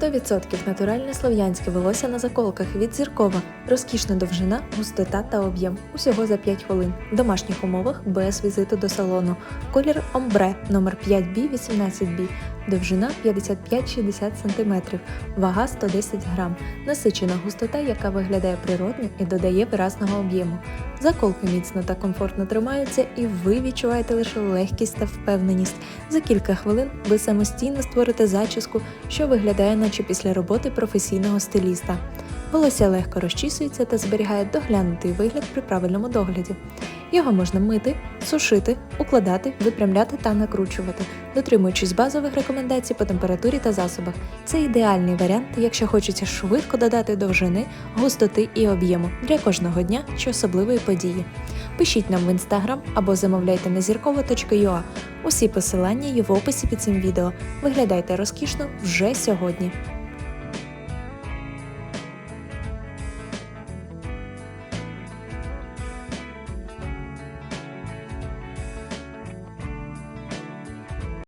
100% натуральне слов'янське волосся на заколках від зіркова, розкішна довжина, густота та об'єм. Усього за 5 хвилин. В домашніх умовах без візиту до салону. Колір омбре номер 5B 18B. Довжина 55-60 см, вага 110 грам. Насичена густота, яка виглядає природно і додає виразного об'єму. Заколки міцно та комфортно тримаються, і ви відчуваєте лише легкість та впевненість. За кілька хвилин ви самостійно створите зачіску, що виглядає наче після роботи професійного стиліста. Волосся легко розчісується та зберігає доглянутий вигляд при правильному догляді. Його можна мити, сушити, укладати, випрямляти та накручувати, дотримуючись базових рекомендацій по температурі та засобах. Це ідеальний варіант, якщо хочеться швидко додати довжини, густоти і об'єму для кожного дня чи особливої події. Пишіть нам в інстаграм або замовляйте на зіркова.ua. Усі посилання є в описі під цим відео. Виглядайте розкішно вже сьогодні.